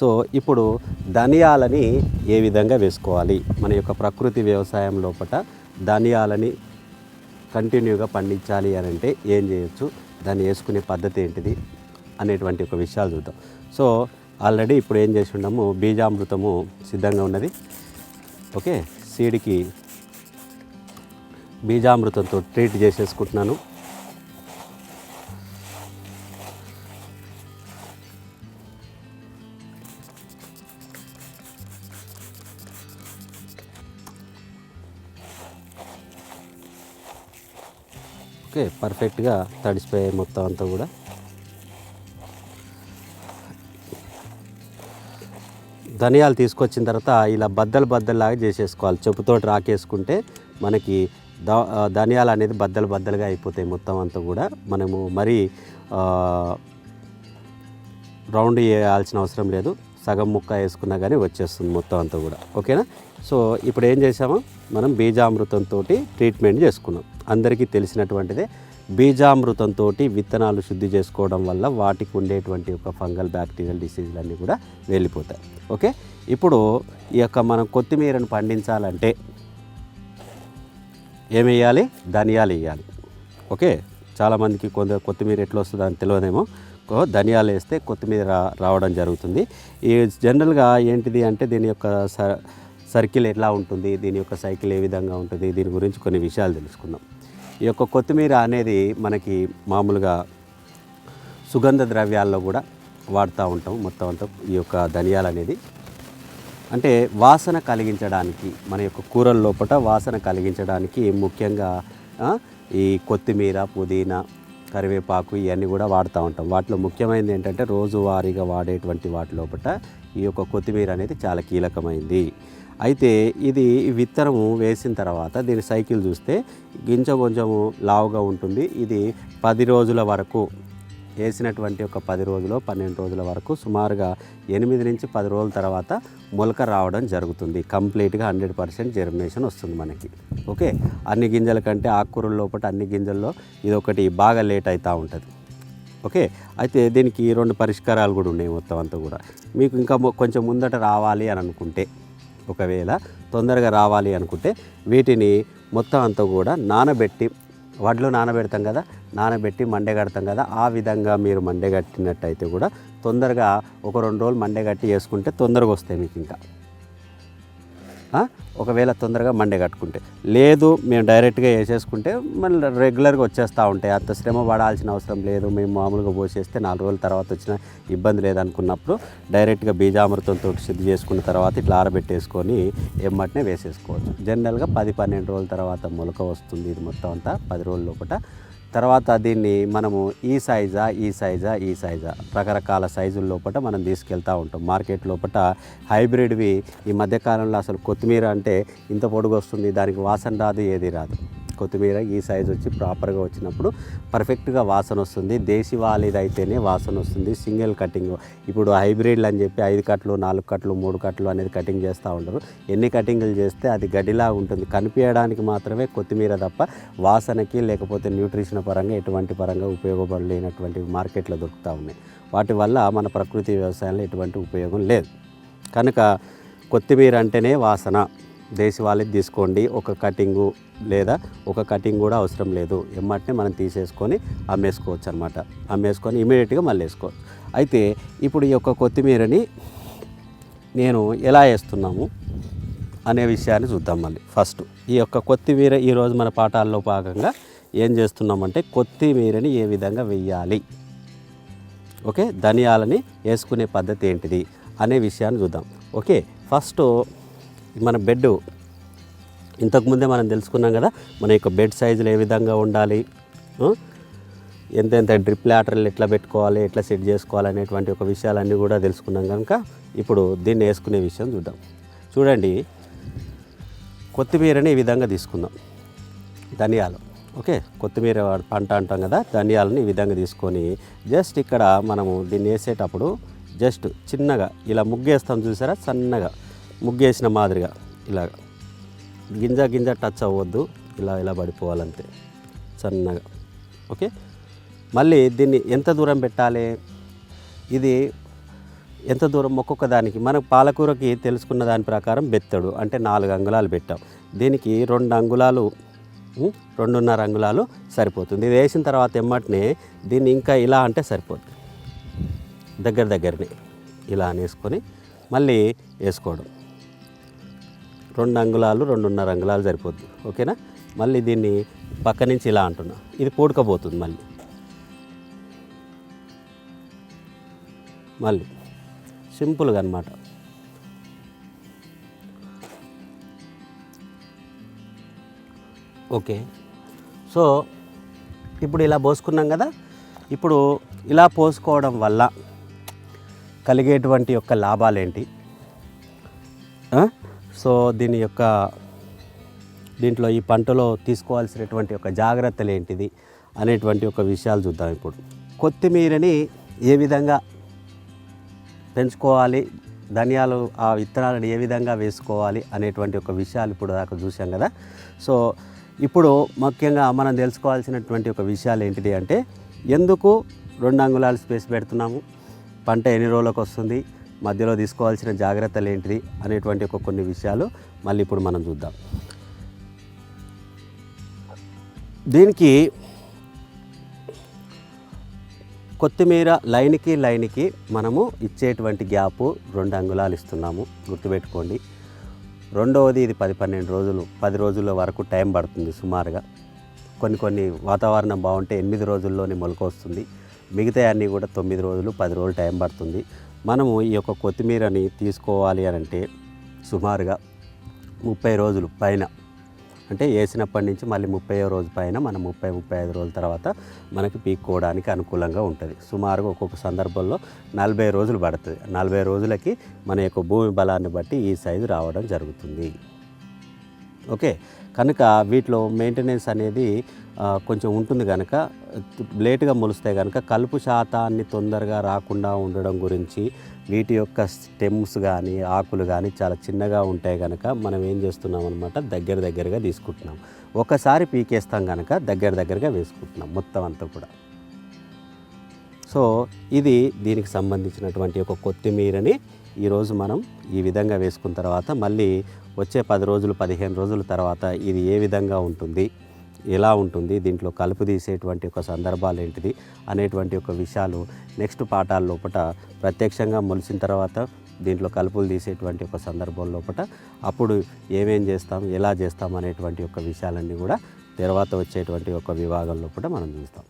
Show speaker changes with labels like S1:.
S1: So ఇప్పుడు ధనియాలని ఏ విధంగా వేసుకోవాలి? మన యొక్క ప్రకృతి వ్యవసాయం లోపల ధనియాలని కంటిన్యూగా పండించాలి అని అంటే ఏం చేయొచ్చు? దాన్ని వేసుకునే పద్ధతి ఏంటిది? అనేటువంటి ఒక విషయాలు చూద్దాం. సో ఆల్రెడీ ఇప్పుడు ఏం చేసి ఉన్నాము బీజామృతము సిద్ధంగా ఉన్నది. ఓకే? సీడ్కి బీజామృతంతో ట్రీట్ చేసేసుకుంటున్నాను. ఓకే పర్ఫెక్ట్గా తడిసిపోయాయి మొత్తం అంతా కూడా. ధనియాలు తీసుకొచ్చిన తర్వాత ఇలా బద్దలు బద్దల్లాగా చేసేసుకోవాలి. చెప్పుతోటి రాకేసుకుంటే మనకి ద ధనియాలు అనేది బద్దలు బద్దలుగా అయిపోతాయి మొత్తం అంతా కూడా. మనము మరీ రౌండ్ వేయాల్సిన అవసరం లేదు. సగం ముక్క వేసుకున్నా కానీ వచ్చేస్తుంది మొత్తం అంతా కూడా. ఓకేనా? సో ఇప్పుడు ఏం చేసాము మనం బీజామృతంతో ట్రీట్మెంట్ చేసుకున్నాం. అందరికీ తెలిసినటువంటిదే. బీజామృతంతో విత్తనాలు శుద్ధి చేసుకోవడం వల్ల వాటికి ఉండేటువంటి ఒక ఫంగల్ బ్యాక్టీరియల్ డిసీజులన్నీ కూడా వెళ్ళిపోతాయి. ఓకే? ఇప్పుడు ఈ యొక్క మనం కొత్తిమీరను పండించాలంటే ఏం ధనియాలు వేయాలి. ఓకే? చాలామందికి కొంత కొత్తిమీర ఎట్లా వస్తుందో అని తెలియదేమో. ధనియాలు వేస్తే కొత్తిమీర రా- రావడం జరుగుతుంది. ఈ జనరల్గా ఏంటిది అంటే దీని యొక్క స సర్కిల్ ఎట్లా ఉంటుంది? దీని యొక్క సైకిల్ ఏ విధంగా ఉంటుంది? దీని గురించి కొన్ని విషయాలు తెలుసుకుందాం. ఈ యొక్క కొత్తిమీర అనేది మనకి మామూలుగా సుగంధ ద్రవ్యాల్లో కూడా వాడుతూ ఉంటాం మొత్తం అంతా ఈ యొక్క ధనియాలు అనేది. అంటే వాసన కలిగించడానికి మన యొక్క కూరల లోపల వాసన కలిగించడానికి ముఖ్యంగా ఈ కొత్తిమీర పుదీనా కరివేపాకు ఇవన్నీ కూడా వాడుతూ ఉంటాం. వాటిలో ముఖ్యమైనది ఏంటంటే రోజువారీగా వాడేటువంటి వాటి లోపల ఈ యొక్క కొత్తిమీర అనేది చాలా కీలకమైంది. అయితే ఇది విత్తనము వేసిన తర్వాత దీని సైకిల్ చూస్తే గింజ కొంచెము లావుగా ఉంటుంది. ఇది పది రోజుల వరకు వేసినటువంటి ఒక పది రోజులు పన్నెండు రోజుల వరకు సుమారుగా ఎనిమిది నుంచి పది రోజుల తర్వాత మొలక రావడం జరుగుతుంది. కంప్లీట్గా హండ్రెడ్ పర్సెంట్ జెర్మినేషన్ వస్తుంది మనకి. ఓకే? అన్ని గింజల కంటే ఆకుకూరల లోపల అన్ని గింజల్లో ఇది ఒకటి బాగా లేట్ అవుతూ ఉంటుంది. ఓకే? అయితే దీనికి రెండు పరిష్కారాలు కూడా ఉన్నాయి మొత్తం అంతా కూడా. మీకు ఇంకా కొంచెం ముందట రావాలి అని అనుకుంటే. ఒకవేళ తొందరగా రావాలి అనుకుంటే వీటిని మొత్తం అంతా కూడా నానబెట్టి వడ్లు నానబెడతాం కదా నానబెట్టి మండగడతాం కదా ఆ విధంగా మీరు మండగట్టినట్టయితే కూడా తొందరగా ఒక రెండు రోజులు మండగట్టి వేసుకుంటే తొందరగా వస్తాయి మీకు ఇంకా. ఒకవేళ తొందరగా మండే కట్టుకుంటే. లేదు మేము డైరెక్ట్గా వేసేసుకుంటే మళ్ళీ రెగ్యులర్గా వచ్చేస్తూ ఉంటాయి. అంత శ్రమ పడాల్సిన అవసరం లేదు. మేము మామూలుగా పోసేస్తే నాలుగు రోజుల తర్వాత వచ్చిన ఇబ్బంది లేదనుకున్నప్పుడు డైరెక్ట్గా బీజామృతంతో శుద్ధి చేసుకున్న తర్వాత ఇట్లా ఆరబెట్టేసుకొని ఎమ్మటనే వేసేసుకోవచ్చు. జనరల్గా పది పన్నెండు రోజుల తర్వాత మొలక వస్తుంది ఇది మొత్తం అంతా. పది రోజుల లోపల తర్వాత దీన్ని మనము ఈ సైజా ఈ సైజా ఈ సైజా రకరకాల సైజుల లోపల మనం తీసుకెళ్తూ ఉంటాం. మార్కెట్ లోపల హైబ్రిడ్వి ఈ మధ్యకాలంలో అసలు కొత్తిమీర అంటే ఇంత పొడుగు వస్తుంది దానికి వాసన రాదు ఏది రాదు. కొత్తిమీర ఈ సైజు వచ్చి ప్రాపర్గా వచ్చినప్పుడు పర్ఫెక్ట్గా వాసన వస్తుంది. దేశీ వాళ్ళది అయితేనే వాసన వస్తుంది. సింగిల్ కటింగ్ ఇప్పుడు హైబ్రిడ్లు అని చెప్పి ఐదు కట్లు నాలుగు కట్లు మూడు కట్లు అనేది కటింగ్ చేస్తూ ఉంటారు ఎన్ని కటింగ్లు చేస్తే అది గడిలా ఉంటుంది. కనిపించడానికి మాత్రమే కొత్తిమీర తప్ప వాసనకి లేకపోతే న్యూట్రిషన్ పరంగా ఎటువంటి పరంగా ఉపయోగపడలేనటువంటి మార్కెట్లో దొరుకుతూ ఉన్నాయి. వాటి వల్ల మన ప్రకృతి వ్యవసాయంలో ఎటువంటి ఉపయోగం లేదు. కనుక కొత్తిమీర అంటేనే వాసన. దేశీ వాళ్ళది తీసుకోండి. ఒక కటింగు లేదా ఒక కటింగ్ కూడా అవసరం లేదు. ఎమ్మటనే మనం తీసేసుకొని అమ్మేసుకోవచ్చు అనమాట అమ్మేసుకొని ఇమీడియట్గా మళ్ళీ వేసుకోవచ్చు. అయితే ఇప్పుడు ఈ యొక్క కొత్తిమీరని నేను ఎలా వేస్తున్నాము అనే విషయాన్ని చూద్దాం మళ్ళీ. ఫస్ట్ ఈ యొక్క కొత్తిమీర ఈరోజు మన పాఠాల్లో భాగంగా ఏం చేస్తున్నామంటే కొత్తిమీరని ఏ విధంగా వెయ్యాలి ఓకే? ధనియాలని వేసుకునే పద్ధతి ఏంటిది? అనే విషయాన్ని చూద్దాం. ఓకే? ఫస్ట్ మన బెడ్ ఇంతకుముందే మనం తెలుసుకున్నాం కదా మన యొక్క బెడ్ సైజులు ఏ విధంగా ఉండాలి ఎంతెంత డ్రిప్ లాటర్లు ఎట్లా పెట్టుకోవాలి ఎట్లా సెట్ చేసుకోవాలి అనేటువంటి ఒక విషయాలన్నీ కూడా తెలుసుకున్నాం కనుక ఇప్పుడు దీన్ని వేసుకునే విషయం చూద్దాం. చూడండి కొత్తిమీరని ఈ విధంగా తీసుకుందాం. ధనియాలు ఓకే? కొత్తిమీర పంట అంటాం కదా ధనియాలని ఈ విధంగా తీసుకొని జస్ట్ ఇక్కడ మనము దీన్ని వేసేటప్పుడు జస్ట్ చిన్నగా ఇలా ముగ్గేస్తాం చూసారా సన్నగా. ముగ్గేసిన మాదిరిగా ఇలాగ గింజ గింజ టచ్ అవ్వద్దు ఇలా ఇలా పడిపోవాలంతే సన్నగా. ఓకే? మళ్ళీ దీన్ని ఎంత దూరం పెట్టాలి? ఇది ఎంత దూరం? ఒక్కొక్క దానికి. మనం పాలకూరకి తెలుసుకున్న దాని ప్రకారం బెత్తడు అంటే నాలుగు అంగుళాలు పెట్టాం. దీనికి రెండు అంగుళాలు రెండున్నర అంగుళాలు సరిపోతుంది. ఇది వేసిన తర్వాత ఎమ్మటనే దీన్ని ఇంకా ఇలా అంటే సరిపోతుంది. దగ్గర దగ్గరనే ఇలా అనేసుకొని మళ్ళీ వేసుకోవడం. రెండు అంగుళాలు రెండున్నర అంగుళాలు సరిపోద్ది. ఓకేనా? మళ్ళీ దీన్ని పక్క నుంచి ఇలా అంటున్నా. ఇది పూడకపోతుంది మళ్ళీ. మళ్ళీ. సింపుల్గా అనమాట ఓకే. సో ఇప్పుడు ఇలా పోసుకున్నాం కదా? ఇప్పుడు ఇలా పోసుకోవడం వల్ల కలిగేటువంటి యొక్క లాభాలు ఏంటి సో దీని యొక్క దీంట్లో ఈ పంటలో తీసుకోవాల్సినటువంటి ఒక జాగ్రత్తలు ఏంటిది అనేటువంటి ఒక విషయాలు చూద్దాం ఇప్పుడు. కొత్తిమీరని ఏ విధంగా పెంచుకోవాలి ధనియాలు ఆ విత్తనాలను ఏ విధంగా వేసుకోవాలి అనేటువంటి ఒక విషయాలు ఇప్పుడు దాకా చూసాం కదా. సో ఇప్పుడు ముఖ్యంగా మనం తెలుసుకోవాల్సినటువంటి ఒక విషయాలు ఏంటిది అంటే ఎందుకు రెండు అంగుళాలు స్పేస్ పెడుతున్నాము? పంట ఎన్ని రోజులకు వస్తుంది? మధ్యలో తీసుకోవాల్సిన జాగ్రత్తలు ఏంటిది అనేటువంటి ఒక కొన్ని విషయాలు మళ్ళీ ఇప్పుడు మనం చూద్దాం. దీనికి కొత్తిమీర లైన్కి లైన్కి మనము ఇచ్చేటువంటి గ్యాపు రెండు అంగుళాలు ఇస్తున్నాము. గుర్తుపెట్టుకోండి. రెండవది ఇది పది పన్నెండు రోజులు పది రోజుల వరకు టైం పడుతుంది సుమారుగా. కొన్ని కొన్ని వాతావరణం బాగుంటే ఎనిమిది రోజుల్లోనే మొలక వస్తుంది. మిగతా అన్నీ కూడా తొమ్మిది రోజులు పది రోజులు టైం పడుతుంది. మనము ఈ యొక్క కొత్తిమీరని తీసుకోవాలి అని అంటే సుమారుగా ముప్పై రోజులు పైన అంటే వేసినప్పటి నుంచి మళ్ళీ ముప్పై రోజు పైన మనం ముప్పై ముప్పై ఐదు రోజుల తర్వాత మనకి పీక్కోవడానికి అనుకూలంగా ఉంటుంది. సుమారుగా ఒక్కొక్క సందర్భంలో నలభై రోజులు పడుతుంది. నలభై రోజులకి మన యొక్క భూమి బలాన్ని బట్టి ఈ సైజు రావడం జరుగుతుంది. ఓకే? కనుక వీటిలో మెయింటెనెన్స్ అనేది కొంచెం ఉంటుంది కనుక లేటుగా మొలిస్తే కనుక కలుపు శాతాన్ని తొందరగా రాకుండా ఉండడం గురించి వీటి యొక్క స్టెమ్స్ కానీ ఆకులు కానీ చాలా చిన్నగా ఉంటాయి కనుక మనం ఏం చేస్తున్నాం అనమాట దగ్గర దగ్గరగా తీసుకుంటున్నాం. ఒకసారి పీకేస్తాం కనుక దగ్గర దగ్గరగా వేసుకుంటున్నాం మొత్తం అంతా కూడా. సో ఇది దీనికి సంబంధించినటువంటి ఒక కొత్తిమీరని ఈరోజు మనం ఈ విధంగా వేసుకున్న తర్వాత మళ్ళీ వచ్చే పది రోజులు పదిహేను రోజుల తర్వాత ఇది ఏ విధంగా ఉంటుంది ఎలా ఉంటుంది దీంట్లో కలుపు తీసేటువంటి ఒక సందర్భాలు ఏంటిది అనేటువంటి ఒక విషయాలు నెక్స్ట్ పాఠాల లోపల ప్రత్యక్షంగా మొలిసిన తర్వాత దీంట్లో కలుపులు తీసేటువంటి ఒక సందర్భం లోపల అప్పుడు ఏమేం చేస్తాం ఎలా చేస్తాం అనేటువంటి ఒక విషయాలన్నీ కూడా తర్వాత వచ్చేటువంటి ఒక విభాగం లోపల మనం చూస్తాం.